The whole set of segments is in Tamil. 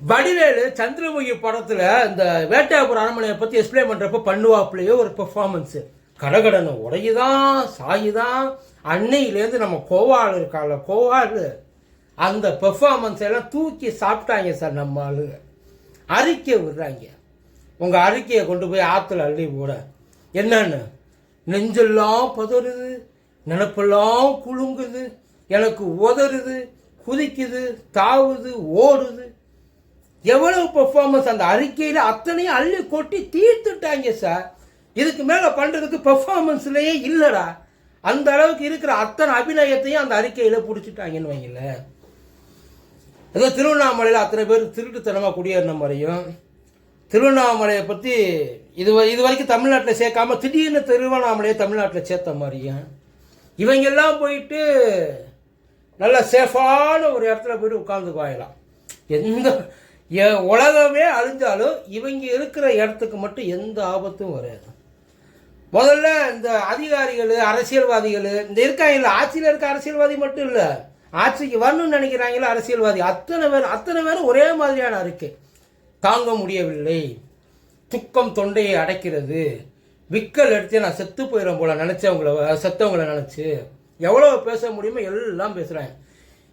வடிவேலு சந்திரமுகி படத்தில் இந்த வேட்டையாபுரம் அரண்மனையை பற்றி எக்ஸ்பிளைன் பண்ணுறப்ப பண்ணுவாப்புலேயே ஒரு பெர்ஃபார்மன்ஸு கடகடனை உடையுதான் சாயுதான். அன்னையிலேருந்து நம்ம கோவால் இருக்கால கோவாள் அந்த பெர்ஃபார்மன்ஸ் எல்லாம் தூக்கி சாப்பிட்டாங்க சார் நம்ம ஆளுங்க அறிக்கை விடுறாங்க. உங்கள் அறிக்கையை கொண்டு போய் ஆற்றுல அள்ளி போட. என்னன்னு? நெஞ்செல்லாம் பதறுது நினப்பெல்லாம் குலுங்குது எனக்கு உதறுது குதிக்குது தாவுது ஓடுது. எவ்வளவு பெர்ஃபார்மன்ஸ் அந்த அறிக்கையில் அத்தனையும் அள்ளி கொட்டி தீர்த்துட்டாங்க சார். இதுக்கு மேலே பண்ணுறதுக்கு பெர்ஃபார்மன்ஸ்லேயே இல்லைடா. அந்த அளவுக்கு இருக்கிற அத்தனை அபிநயத்தையும் அந்த அறிக்கையில் பிடிச்சிட்டாங்கன்னு வைங்களேன். ஏதோ திருவண்ணாமலையில் அத்தனை பேர் திருட்டுத்தனமாக குடியேறின மாதிரியும் திருவண்ணாமலையை பற்றி இது இது வரைக்கும் தமிழ்நாட்டில் சேர்க்காம திடீர்னு திருவண்ணாமலையை தமிழ்நாட்டில் சேர்த்த மாதிரியும் இவங்கெல்லாம் போயிட்டு நல்ல சேஃபான ஒரு இடத்துல போயிட்டு உட்கார்ந்து வாயலாம் எந்த உலகமே அழிஞ்சாலும் இவங்க இருக்கிற இடத்துக்கு மட்டும் எந்த ஆபத்தும் வராது. முதல்ல இந்த அதிகாரிகள் அரசியல்வாதிகள் இந்த இருக்காங்கல்ல ஆட்சியில் இருக்க அரசியல்வாதி மட்டும் இல்லை ஆட்சிக்கு வரணும்னு நினைக்கிறாங்களா அரசியல்வாதி அத்தனை பேர் அத்தனை பேரும் ஒரே மாதிரியான அறிக்கை. தாங்க முடியவில்லை. துக்கம் தொண்டையை அடைக்கிறது. விக்கல் எடுத்து நான் செத்து போயிடும் போல நினச்சவங்கள செத்தவங்கள நினச்சி எவ்வளோ பேச முடியுமோ எல்லாம் பேசுகிறாங்க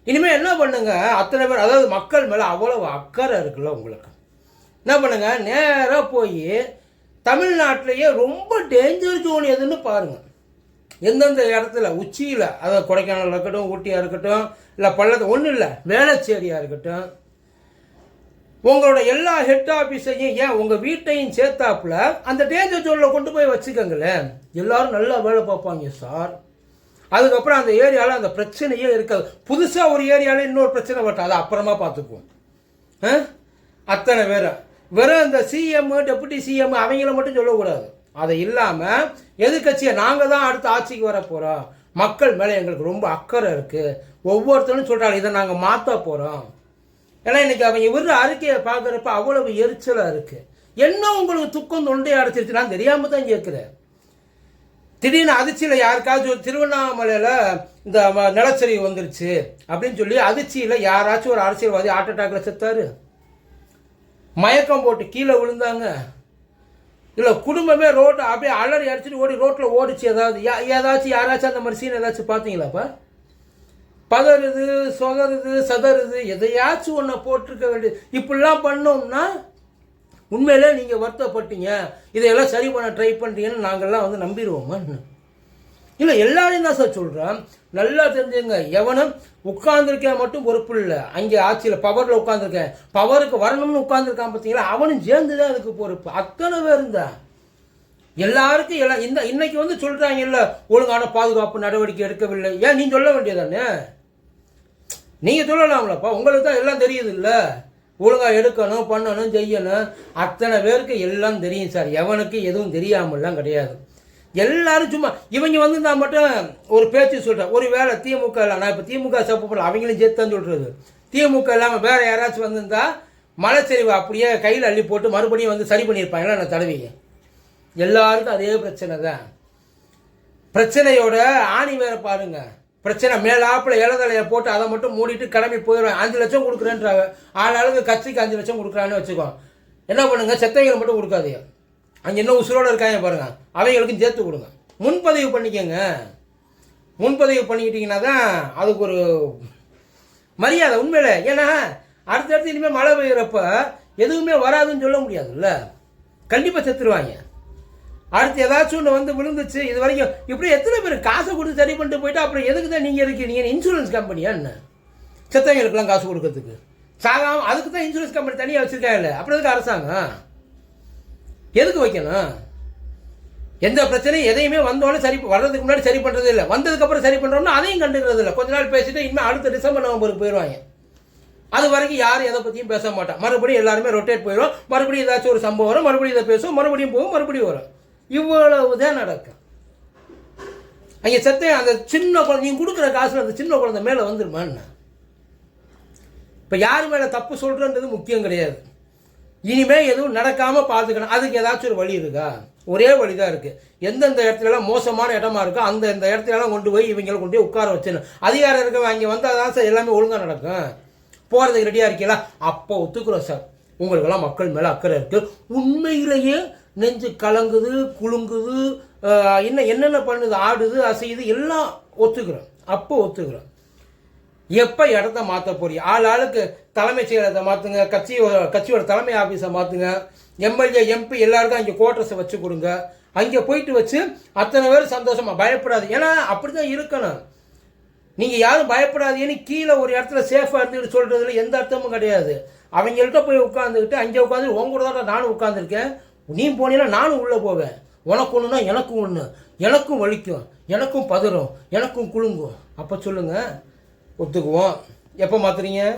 இனிமேல் என்ன பண்ணுங்க? அத்தனை பேர் அதாவது மக்கள் மேலே அவ்வளவு அக்கறை இருக்குல்ல உங்களுக்கு. என்ன பண்ணுங்க? நேராக போய் தமிழ்நாட்டிலேயே ரொம்ப டேஞ்சர் ஜோன் எதுன்னு பாருங்கள் எந்தெந்த இடத்துல உச்சியில் அதாவது கொடைக்கானல் இருக்கட்டும் ஊட்டியாக இருக்கட்டும் இல்லை பள்ளத்து ஒன்றும் இல்லை வேளச்சேரியாக இருக்கட்டும் உங்களோட எல்லா ஹெட் ஆஃபீஸையும் ஏன் உங்கள் வீட்டையும் சேர்த்தாப்புல அந்த டேஞ்சர் ஜோனில் கொண்டு போய் வச்சுக்கோங்களேன். எல்லாரும் நல்லா வேலை பார்ப்பாங்க சார். அதுக்கப்புறம் அந்த ஏரியாவில் அந்த பிரச்சனையே இருக்காது. புதுசாக ஒரு ஏரியாவில் இன்னொரு பிரச்சனை வரட்டும். அதை அப்புறமா பார்த்துக்குவோம். ஆ? அத்தனை பேர். வெறும் இந்த சிஎம் டெபுட்டி சிஎம் அவங்கள மட்டும் சொல்லக்கூடாது. அதை இல்லாமல் எதிர்கட்சியை நாங்கள் தான் அடுத்த ஆட்சிக்கு வர போகிறோம் மக்கள் மேலே எங்களுக்கு ரொம்ப அக்கறை இருக்குது ஒவ்வொருத்தரும் சொல்கிறாங்க இதை நாங்கள் மாற்ற போகிறோம் ஏன்னா இன்றைக்கி அவங்க விடுற அறிக்கையை பார்க்குறப்ப அவ்வளவு எரிச்சலாக இருக்குது என்ன உங்களுக்கு துக்கம் தொண்டையை அடைச்சிருச்சு நான் தெரியாமல் தான் கேட்குறேன். திடீர்னு அதிர்ச்சியில் யாருக்காச்சும் ஒரு திருவண்ணாமலையில் இந்த ம- நிலச்சரிவு வந்துருச்சு அப்படின்னு சொல்லி அதிர்ச்சியில் யாராச்சும் ஒரு அரசியல்வாதி ஹார்ட் அட்டாக்ல செத்தாரு. மயக்கம் போட்டு கீழே விழுந்தாங்க. இல்லை குடும்பமே ரோட்டை அப்படியே அலறி அடிச்சுட்டு ஓடி ரோட்டில் ஓடிச்சு ஏதாவது. ஏதாச்சும் யாராச்சும் அந்த மாதிரி சீன் ஏதாச்சும் பார்த்தீங்களாப்பா பதறுது சொதறுது சதறுது எதையாச்சும் ஒன்றை போட்டிருக்க வேண்டியது. இப்படிலாம் பண்ணோம்னா உண்மையிலே நீங்கள் வருத்தப்பட்டீங்க. இதையெல்லாம் சரி பண்ண ட்ரை பண்ணுறீங்கன்னு நாங்கள்லாம் வந்து நம்பிடுவோமா இல்லை எல்லாரையும் தான் சார் சொல்கிறேன் நல்லா தெரிஞ்சுங்க. எவனும் உட்கார்ந்துருக்கேன் மட்டும் பொறுப்பு இல்லை. அங்கே ஆட்சியில் பவரில் உட்காந்துருக்கேன் பவருக்கு வரணும்னு உட்காந்துருக்கான் பார்த்தீங்களா அவனும் சேர்ந்து தான் அதுக்கு பொறுப்பு. அத்தனை பேர் இருந்தா. எல்லாருக்கும் எல்லாம் இந்த இன்னைக்கு வந்து சொல்கிறாங்க இல்லை ஒழுங்கான பாதுகாப்பு நடவடிக்கை எடுக்கவில்லை. ஏன் நீ சொல்ல வேண்டியதானே நீங்கள் சொல்லலாம்லப்பா. உங்களுக்கு தான் எல்லாம் தெரியுது இல்லை ஒழுங்காக எடுக்கணும் பண்ணணும் செய்யணும். அத்தனை பேருக்கு எல்லாம் தெரியும் சார். எவனுக்கு எதுவும் தெரியாமலாம் கிடையாது. எல்லாரும் சும்மா இவங்க வந்து நான் மட்டும் ஒரு பேச்சு சொல்கிறேன் ஒரு வேளை திமுக இல்லை நான் இப்போ திமுக சப்போர்ட் பண்ணல அவங்களும் சேர்த்து தான் சொல்கிறது திமுக இல்லாமல் வேறு யாராச்சும் வந்திருந்தா மலைச்சரிவு அப்படியே கையில் அள்ளி போட்டு மறுபடியும் வந்து சரி பண்ணியிருப்பாங்களா நான் தடவிங்க? எல்லாருக்கும் அதே பிரச்சனை தான் பிரச்சனையோட ஆணி வேற பாருங்கள் பிரச்சனை. மேலாப்பில் இலதலையை போட்டு அதை மட்டும் மூடிட்டு கிளம்பி போயிடுவேன். அஞ்சு லட்சம் கொடுக்குறேன்றாங்க. ஆளாளுக்கு கட்சிக்கு அஞ்சு லட்சம் கொடுக்குறான்னு வச்சுக்கோ. என்ன பண்ணுங்க? செத்தைகளை மட்டும் கொடுக்காதீங்க. அங்கே இன்னும் உசுரோடு இருக்காங்க பாருங்கள் அவங்களுக்கும் சேர்த்து கொடுங்க. முன்பதிவு பண்ணிக்கோங்க. முன்பதிவு பண்ணிக்கிட்டீங்கன்னா தான் அதுக்கு ஒரு மரியாதை உண்மையில. ஏன்னா அடுத்தடுத்து இனிமேல் மழை பெய்கிறப்ப எதுவுமே வராதுன்னு சொல்ல முடியாதுல்ல. கண்டிப்பாக செத்துருவாங்க. அடுத்து ஏதாச்சும் ஒன்று வந்து விழுந்துச்சு இது வரைக்கும் இப்படி எத்தனை பேர் காசு கொடுத்து சரி பண்ணிட்டு போயிட்டு அப்புறம் எதுக்கு தான் நீங்கள் இருக்கீங்க? இன்சூரன்ஸ் கம்பெனியா என்ன? செத்தவங்களுக்குலாம் காசு கொடுக்கறதுக்கு. சாகாமல் அதுக்கு தான் இன்சூரன்ஸ் கம்பெனி தனியாக வச்சுருக்காங்கல்ல அப்புறம் எதுக்கு அரசாங்கம்? எதுக்கு வைக்கணும்? எந்த பிரச்சனையும் எதையுமே வந்தோடனே சரி வர்றதுக்கு முன்னாடி சரி பண்ணுறது இல்லை. வந்ததுக்கப்புறம் சரி பண்ணுறோம்னா அதையும் கண்டுக்கிறது இல்லை. கொஞ்ச நாள் பேசிட்டு இனிமேல் அடுத்த டிசம்பர் நவம்பருக்கு போயிடுவாங்க அது வரைக்கும் யாரும் எதை பற்றியும் பேச மாட்டான். மறுபடியும் எல்லாருமே ரொட்டேட் போயிடும் மறுபடியும் ஏதாச்சும் ஒரு சம்பவம் வரும். மறுபடியும் இதை பேசும் மறுபடியும் போகும் மறுபடியும் வரும். இவ்வளவு தான் நடக்கும். அங்கே செத்த அந்த சின்ன குழந்தை நீங்கள் கொடுக்குற காசில் அந்த சின்ன குழந்தை மேலே வந்துருமா என்ன? இப்போ யார் மேலே தப்பு சொல்கிறன்றது முக்கியம் கிடையாது. இனிமேல் எதுவும் நடக்காமல் பார்த்துக்கணும். அதுக்கு ஏதாச்சும் ஒரு வழி இருக்கா? ஒரே வழி தான் இருக்குது எந்தெந்த இடத்துலலாம் மோசமான இடமா இருக்கோ அந்த இந்த இடத்துலலாம் கொண்டு போய் இவங்களை கொண்டு போய் உட்கார வச்சிடணும். அதிகாரம் இருக்கவங்க அங்கே வந்தால் தான் சார் எல்லாமே ஒழுங்காக நடக்கும். போகிறதுக்கு ரெடியாக இருக்கீங்களா? அப்போ ஒத்துக்குறோம் சார். உங்களுக்கெல்லாம் மக்கள் மேலே அக்கறை இருக்குது உண்மையிலேயே நெஞ்சு கலங்குது குலுங்குது என்ன இன்னும் என்னென்ன பண்ணுது ஆடுது அசையுது எல்லாம் ஒத்துக்கிறோம். அப்போ ஒத்துக்கிறோம். எப்போ இடத்த மாற்ற போறீங்க? ஆள் ஆளுக்கு தலைமைச் செயலகத்தை மாற்றுங்க கட்சியோட கட்சியோட தலைமை ஆஃபீஸை மாற்றுங்க எம்எல்ஏ எம்பி எல்லாருக்கும் அங்கே குவார்டர்ஸை வச்சு கொடுங்க. அங்கே போயிட்டு வச்சு அத்தனை பேர் சந்தோஷமாக பயப்படாது. ஏன்னா அப்படி தான் இருக்கணும். நீங்கள் யாரும் பயப்படாதீங்கன்னு கீழே ஒரு இடத்துல சேஃபாக இருந்துட்டு சொல்கிறதுல எந்த அர்த்தமும் கிடையாது. அவங்கள்ட்ட போய் உட்காந்துக்கிட்டு அங்கே உட்காந்து உன் கூட தான் நானும் உட்காந்துருக்கேன் நீ போனீங்கன்னா நானும் உள்ளே போவேன். உனக்கு ஒன்றுனா எனக்கும் ஒன்று எனக்கும் வலிக்கும். எனக்கும் பதறும். எனக்கும் குலுங்கும். அப்போ சொல்லுங்கள் ஒத்துக்குவோம். எப்போ மாத்துறீங்க?